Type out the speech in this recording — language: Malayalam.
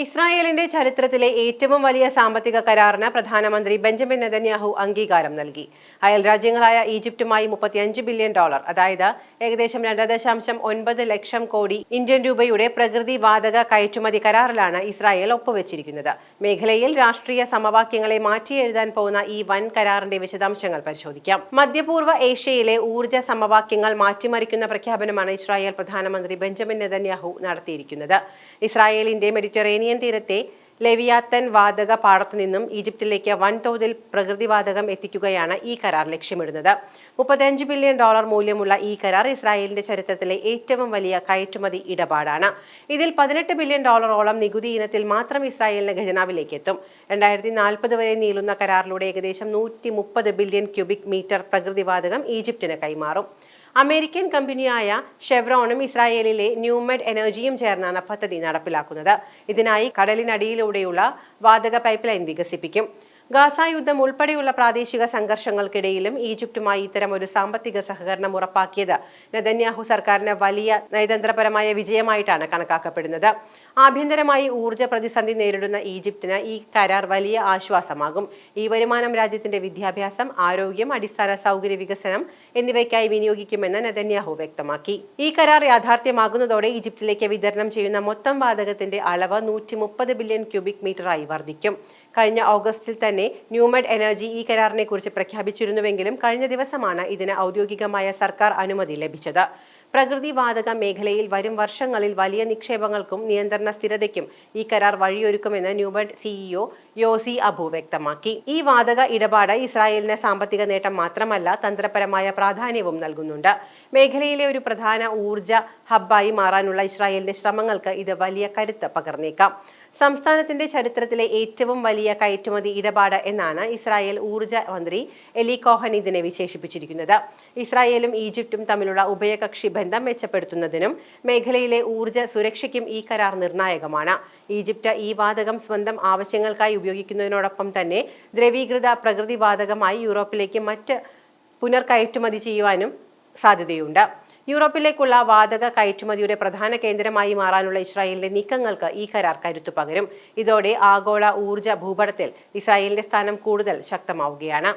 ഇസ്രായേലിന്റെ ചരിത്രത്തിലെ ഏറ്റവും വലിയ സാമ്പത്തിക കരാറിന് പ്രധാനമന്ത്രി ബെഞ്ചമിൻ നെതന്യാഹു അംഗീകാരം നൽകി. അയൽ രാജ്യങ്ങളായ ഈജിപ്തുമായി മുപ്പത്തിയഞ്ച് ബില്യൺ ഡോളർ അതായത് ഏകദേശം രണ്ട് ദശാംശം ഒൻപത് ലക്ഷം കോടി ഇന്ത്യൻ രൂപയുടെ പ്രകൃതി വാതക കയറ്റുമതി കരാറിലാണ് ഇസ്രായേൽ ഒപ്പുവെച്ചിരിക്കുന്നത്. മേഖലയിൽ രാഷ്ട്രീയ സമവാക്യങ്ങളെ മാറ്റിയെഴുതാൻ പോകുന്ന ഈ വൻ കരാറിന്റെ വിശദാംശങ്ങൾ പരിശോധിക്കാം. മധ്യപൂർവ ഏഷ്യയിലെ ഊർജ സമവാക്യങ്ങൾ മാറ്റിമറിക്കുന്ന പ്രഖ്യാപനമാണ് ഇസ്രായേൽ പ്രധാനമന്ത്രി ബെഞ്ചമിൻ നെതന്യാഹു നടത്തിയിരിക്കുന്നത്. ഇസ്രായേലിന്റെ മെഡിറ്ററേനിയൻ തീരത്തെ ലെവിയാത്തൻ വാതക പാടത്തു നിന്നും ഈജിപ്തിലേക്ക് വൻതോതിൽ പ്രകൃതിവാതകം എത്തിക്കുകയാണ് ഈ കരാർ ലക്ഷ്യമിടുന്നത്. മുപ്പത്തിയഞ്ച് ബില്യൺ ഡോളർ മൂല്യമുള്ള ഈ കരാർ ഇസ്രായേലിന്റെ ചരിത്രത്തിലെ ഏറ്റവും വലിയ കയറ്റുമതി ഇടപാടാണ്. ഇതിൽ പതിനെട്ട് ബില്യൺ ഡോളറോളം നികുതി ഇനത്തിൽ മാത്രം ഇസ്രായേലിന്റെ ഖജനാവിലേക്ക് എത്തും. രണ്ടായിരത്തി നാൽപ്പത് വരെ നീളുന്ന കരാറിലൂടെ ഏകദേശം നൂറ്റി ബില്യൺ ക്യൂബിക് മീറ്റർ പ്രകൃതിവാതകം ഈജിപ്തിന് കൈമാറും. അമേരിക്കൻ കമ്പനിയായ ഷെവ്രോണും ഇസ്രായേലിലെ ന്യൂമെഡ് എനർജിയും ചേർന്നാണ് പദ്ധതി നടപ്പിലാക്കുന്നത്. ഇതിനായി കടലിനടിയിലൂടെയുള്ള വാതക പൈപ്പ് ലൈൻ വികസിപ്പിക്കും. ഗാസ യുദ്ധം ഉൾപ്പെടെയുള്ള പ്രാദേശിക സംഘർഷങ്ങൾക്കിടയിലും ഈജിപ്തുമായി ഒരു സാമ്പത്തിക സഹകരണം ഉറപ്പാക്കിയത് നെതന്യാഹു സർക്കാരിന് വലിയ നയതന്ത്രപരമായ വിജയമായിട്ടാണ് കണക്കാക്കപ്പെടുന്നത്. ആഭ്യന്തരമായി ഊർജ പ്രതിസന്ധി നേരിടുന്ന ഈജിപ്തിന് ഈ കരാർ വലിയ ആശ്വാസമാകും. ഈ വരുമാനം രാജ്യത്തിന്റെ വിദ്യാഭ്യാസം ആരോഗ്യം അടിസ്ഥാന സൗകര്യ വികസനം എന്നിവയ്ക്കായി വിനിയോഗിക്കുമെന്ന് നെതന്യാഹു വ്യക്തമാക്കി. ഈ കരാർ യാഥാർത്ഥ്യമാകുന്നതോടെ ഈജിപ്തിലേക്ക് വിതരണം ചെയ്യുന്ന മൊത്തം വാതകത്തിന്റെ അളവ് നൂറ്റി ബില്യൺ ക്യൂബിക് മീറ്ററായി വർദ്ധിക്കും. കഴിഞ്ഞ ഓഗസ്റ്റിൽ തന്നെ ന്യൂമഡ് എനർജി ഈ കരാറിനെക്കുറിച്ച് പ്രഖ്യാപിച്ചിരുന്നുവെങ്കിലും കഴിഞ്ഞ ദിവസമാണ് ഇതിന് ഔദ്യോഗികമായ സർക്കാർ അനുമതി ലഭിച്ചത്. പ്രകൃതി വാതക മേഖലയിൽ വരും വർഷങ്ങളിൽ വലിയ നിക്ഷേപങ്ങൾക്കും നിയന്ത്രണ സ്ഥിരതയ്ക്കും ഈ കരാർ വഴിയൊരുക്കുമെന്ന് ന്യൂബഡ് സിഇഒ യോസി അബു വ്യക്തമാക്കി. ഈ വാതക ഇടപാട് ഇസ്രായേലിന് സാമ്പത്തിക നേട്ടം മാത്രമല്ല തന്ത്രപരമായ പ്രാധാന്യവും നൽകുന്നുണ്ട്. മേഖലയിലെ ഒരു പ്രധാന ഊർജ ഹബ്ബായി മാറാനുള്ള ഇസ്രായേലിന്റെ ശ്രമങ്ങൾക്ക് ഇത് വലിയ കരുത്ത് പകർന്നേക്കാം. സംസ്ഥാനത്തിന്റെ ചരിത്രത്തിലെ ഏറ്റവും വലിയ കയറ്റുമതി ഇടപാട് എന്നാണ് ഇസ്രായേൽ ഊർജ മന്ത്രി എലി കോഹൻ ഇതിനെ വിശേഷിപ്പിച്ചിരിക്കുന്നത്. ഇസ്രായേലും ഈജിപ്തും തമ്മിലുള്ള ഉഭയകക്ഷി ബന്ധം മെച്ചപ്പെടുത്തുന്നതിനും മേഖലയിലെ ഊർജ സുരക്ഷയ്ക്കും ഈ കരാർ നിർണായകമാണ്. ഈജിപ്ത് ഈ വാതകം സ്വന്തം ആവശ്യങ്ങൾക്കായി ഉപയോഗിക്കുന്നതിനോടൊപ്പം തന്നെ ദ്രവീകൃത പ്രകൃതി വാതകമായി യൂറോപ്പിലേക്ക് മറ്റ് പുനർകയറ്റുമതി ചെയ്യുവാനും സാധ്യതയുണ്ട്. യൂറോപ്പിലേക്കുള്ള വാതക കയറ്റുമതിയുടെ പ്രധാന കേന്ദ്രമായി മാറാനുള്ള ഇസ്രായേലിന്റെ നീക്കങ്ങൾക്ക് ഈ കരാർ കരുത്തു പകരും. ഇതോടെ ആഗോള ഊർജ ഭൂപടത്തിൽ ഇസ്രായേലിന്റെ സ്ഥാനം കൂടുതൽ ശക്തമാവുകയാണ്.